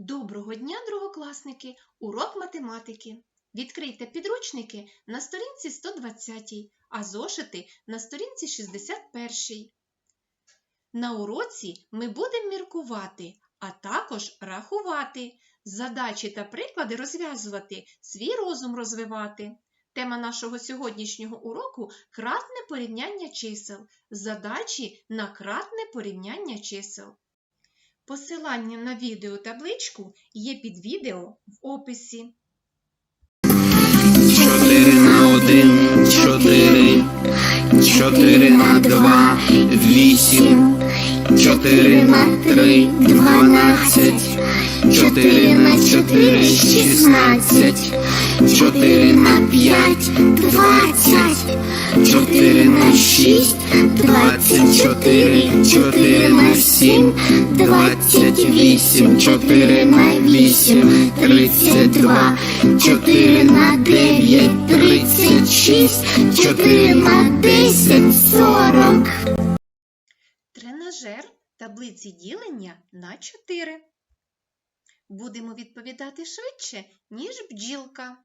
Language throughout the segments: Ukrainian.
Доброго дня, другокласники! Урок математики. Відкрийте підручники на сторінці 120, а зошити на сторінці 61. На уроці ми будемо міркувати, а також рахувати, задачі та приклади розв'язувати, свій розум розвивати. Тема нашого сьогоднішнього уроку кратне порівняння чисел. Задачі на кратне порівняння чисел. Посилання на відеотабличку є під відео в описі. Чотири на один, чотири, чотири на два, вісім, чотири на три, дванадцять, чотири на чотири, шістнадцять, чотири на п'ять, двадцять, чотири на шість, двадцять чотири, чотири на сім, двадцять вісім, чотири на вісім, тридцять два, чотири на дев'ять, тридцять шість, чотири на десять, сорок. Тренажер таблиці ділення на 4. Будемо відповідати швидше, ніж бджілка.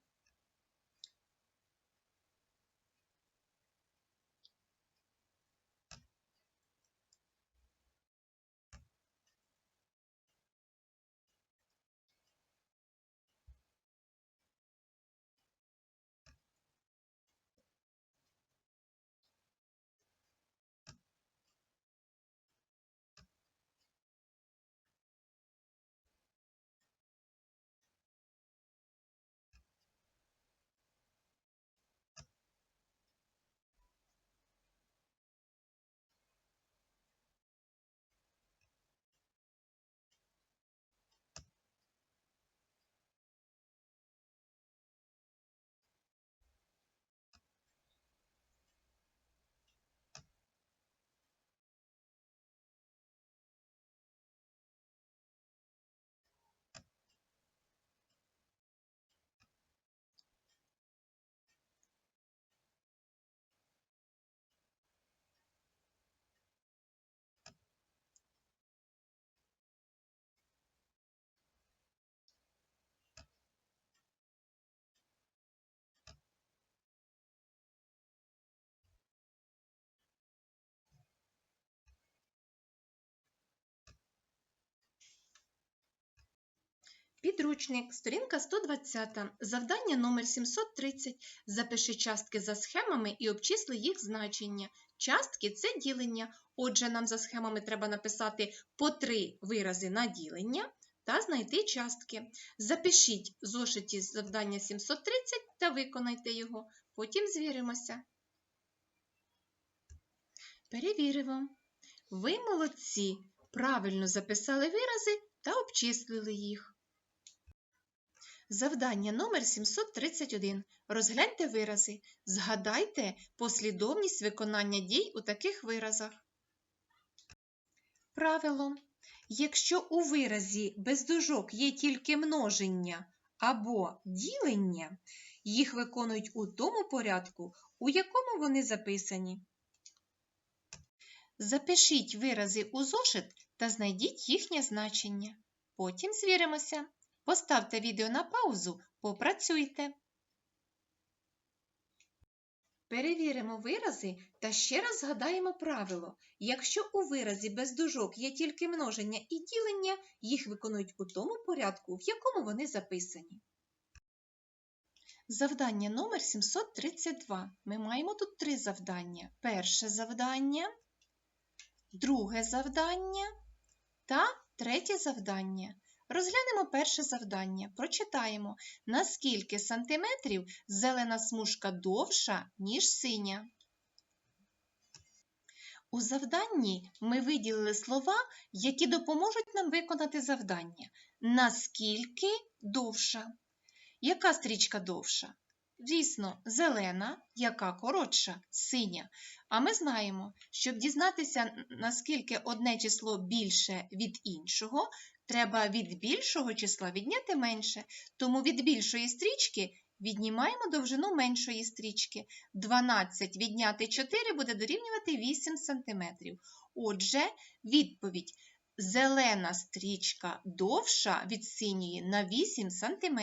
Підручник, сторінка 120, завдання номер 730. Запиши частки за схемами і обчисли їх значення. Частки це ділення. Отже, нам за схемами треба написати по три вирази на ділення та знайти частки. Запишіть зошиті завдання 730 та виконайте його. Потім звіримося. Перевіримо. Ви молодці! Правильно записали вирази та обчислили їх. Завдання номер 731. Розгляньте вирази. Згадайте послідовність виконання дій у таких виразах. Правило. Якщо у виразі без дужок є тільки множення або ділення, їх виконують у тому порядку, у якому вони записані. Запишіть вирази у зошит та знайдіть їхнє значення. Потім звіримося. Поставте відео на паузу, попрацюйте. Перевіримо вирази та ще раз згадаємо правило. Якщо у виразі без дужок є тільки множення і ділення, їх виконують у тому порядку, в якому вони записані. Завдання номер 732. Ми маємо тут три завдання. Перше завдання, друге завдання та третє завдання. Розглянемо перше завдання. Прочитаємо, на скільки сантиметрів зелена смужка довша, ніж синя. У завданні ми виділили слова, які допоможуть нам виконати завдання. Наскільки довша? Яка стрічка довша? Звісно, зелена, яка коротша, синя. А ми знаємо, щоб дізнатися, наскільки одне число більше від іншого, треба від більшого числа відняти менше. Тому від більшої стрічки віднімаємо довжину меншої стрічки. 12 відняти 4 буде дорівнювати 8 см. Отже, відповідь зелена стрічка довша від синьої на 8 см.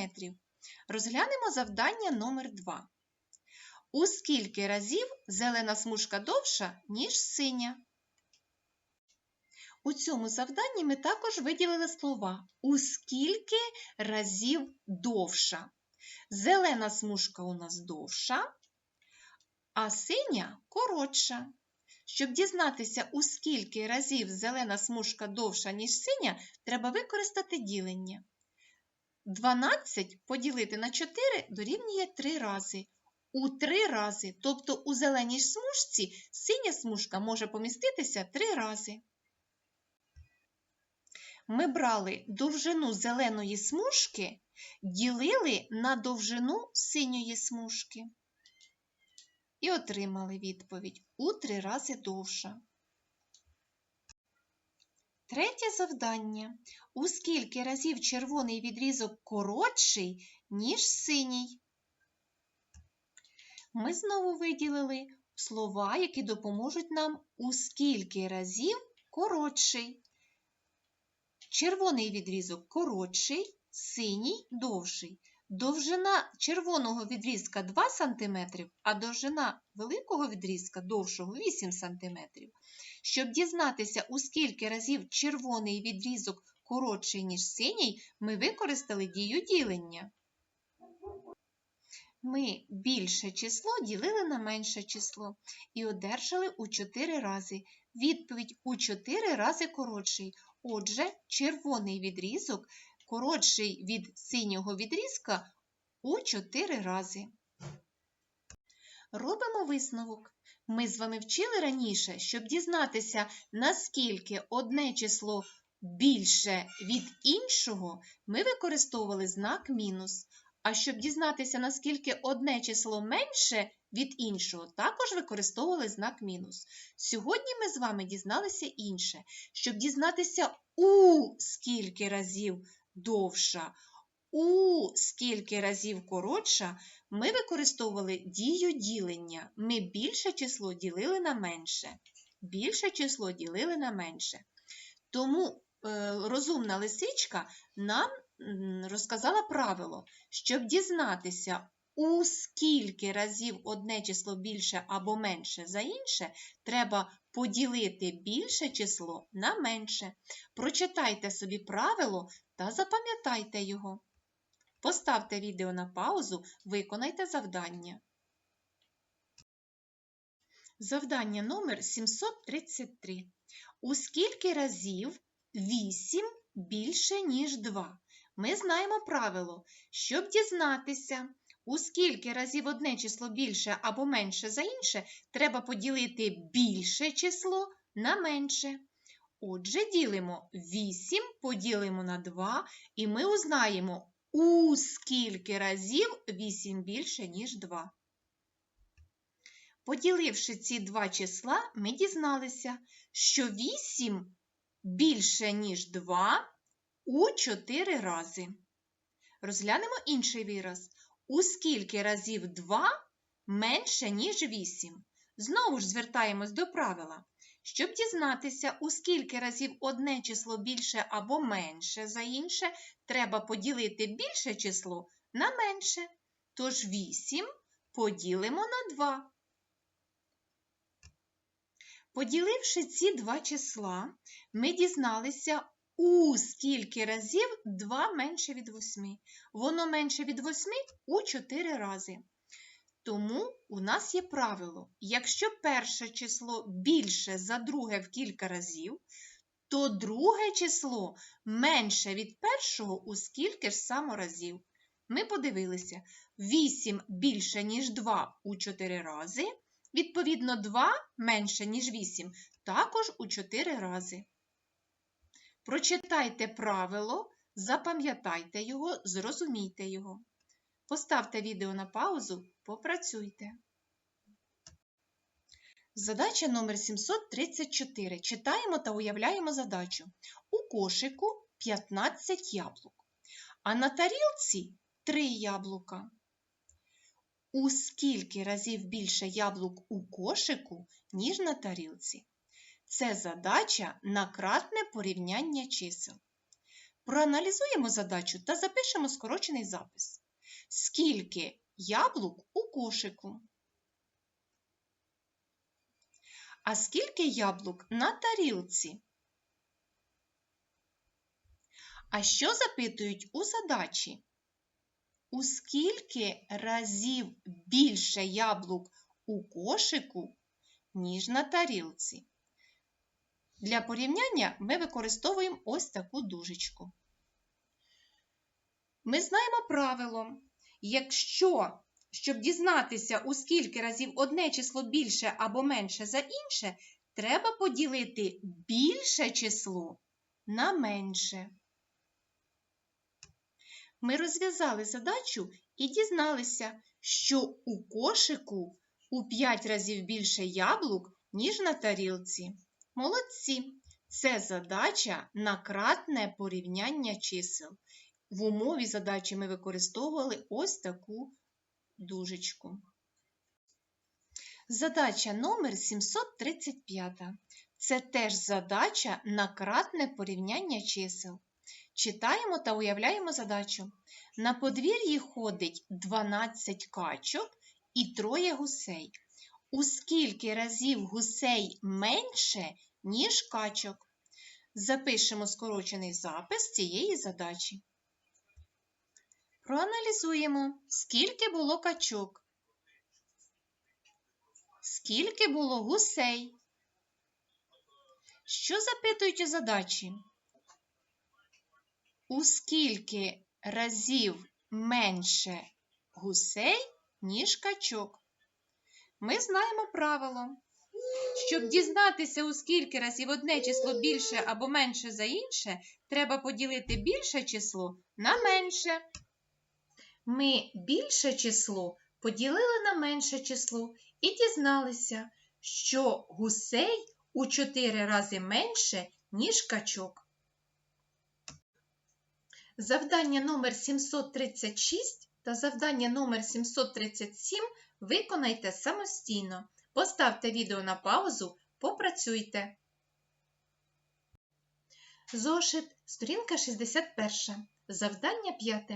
Розглянемо завдання номер 2. У скільки разів зелена смужка довша, ніж синя? У цьому завданні ми також виділили слова у скільки разів довша. Зелена смужка у нас довша, а синя коротша. Щоб дізнатися, у скільки разів зелена смужка довша, ніж синя, треба використати ділення. 12 поділити на 4 дорівнює 3 рази. У 3 рази, тобто у зеленій смужці синя смужка може поміститися 3 рази. Ми брали довжину зеленої смужки, ділили на довжину синьої смужки. І отримали відповідь у 3 рази довша. Третє завдання. У скільки разів червоний відрізок коротший, ніж синій? Ми знову виділили слова, які допоможуть нам у скільки разів коротший. Червоний відрізок коротший, синій довший. Довжина червоного відрізка 2 см, а довжина великого відрізка довшого 8 см. Щоб дізнатися, у скільки разів червоний відрізок коротший, ніж синій, ми використали дію ділення. Ми більше число ділили на менше число і одержали у 4 рази. Відповідь у 4 рази коротший. Отже, червоний відрізок коротший від синього відрізка у 4 рази. Робимо висновок. Ми з вами вчили раніше, щоб дізнатися, наскільки одне число більше від іншого, ми використовували знак мінус. А щоб дізнатися, наскільки одне число менше від іншого, також використовували знак мінус. Сьогодні ми з вами дізналися інше. Щоб дізнатися, у скільки разів довша, у скільки разів коротша, ми використовували дію ділення. Ми більше число ділили на менше. Більше число ділили на менше. Тому е, розумна лисичка нам розказала правило, щоб дізнатися, у скільки разів одне число більше або менше за інше, треба поділити більше число на менше. Прочитайте собі правило та запам'ятайте його. Поставте відео на паузу, виконайте завдання. Завдання номер 733. У скільки разів 8 більше, ніж 2? Ми знаємо правило, щоб дізнатися, у скільки разів одне число більше або менше за інше, треба поділити більше число на менше. Отже, ділимо 8, поділимо на 2, і ми узнаємо, у скільки разів 8 більше, ніж 2. Поділивши ці два числа, ми дізналися, що 8 більше, ніж 2 у 4 рази. Розглянемо інший вираз. У скільки разів 2 менше, ніж 8. Знову ж звертаємось до правила. Щоб дізнатися, у скільки разів одне число більше або менше за інше, треба поділити більше число на менше. Тож 8 поділимо на 2. Поділивши ці два числа, ми дізналися, у скільки разів 2 менше від 8. Воно менше від 8 у 4 рази. Тому у нас є правило: якщо перше число більше за друге в кілька разів, то друге число менше від першого у скільки ж само разів. Ми подивилися 8 більше, ніж 2 у 4 рази. Відповідно, 2 менше, ніж 8, також у 4 рази. Прочитайте правило, запам'ятайте його, зрозумійте його. Поставте відео на паузу, попрацюйте. Задача номер 734. Читаємо та уявляємо задачу. У кошику 15 яблук, а на тарілці 3 яблука. У скільки разів більше яблук у кошику, ніж на тарілці? Це задача на кратне порівняння чисел. Проаналізуємо задачу та запишемо скорочений запис. Скільки яблук у кошику? А скільки яблук на тарілці? А що запитують у задачі? У скільки разів більше яблук у кошику, ніж на тарілці? Для порівняння ми використовуємо ось таку дужечку. Ми знаємо правило, якщо, щоб дізнатися, у скільки разів одне число більше або менше за інше, треба поділити більше число на менше. Ми розв'язали задачу і дізналися, що у кошику у 5 разів більше яблук, ніж на тарілці. Молодці! Це задача на кратне порівняння чисел. В умові задачі ми використовували ось таку дужечку. Задача номер 735. Це теж задача на кратне порівняння чисел. Читаємо та уявляємо задачу. На подвір'ї ходить 12 качок і троє гусей. У скільки разів гусей менше, ніж качок? Запишемо скорочений запис цієї задачі. Проаналізуємо, скільки було качок, скільки було гусей. Що запитують у задачі? У скільки разів менше гусей, ніж качок? Ми знаємо правило. Щоб дізнатися, у скільки разів одне число більше або менше за інше, треба поділити більше число на менше. Ми більше число поділили на менше число і дізналися, що гусей у 4 рази менше, ніж качок. Завдання номер 736 та завдання номер 737 виконайте самостійно. Поставте відео на паузу, попрацюйте. Зошит, сторінка 61. Завдання 5.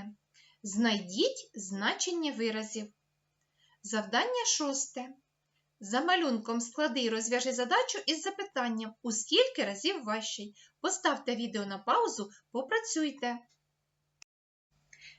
Знайдіть значення виразів. Завдання 6. За малюнком склади і розв'яжи задачу із запитанням, у скільки разів важчий. Поставте відео на паузу, попрацюйте.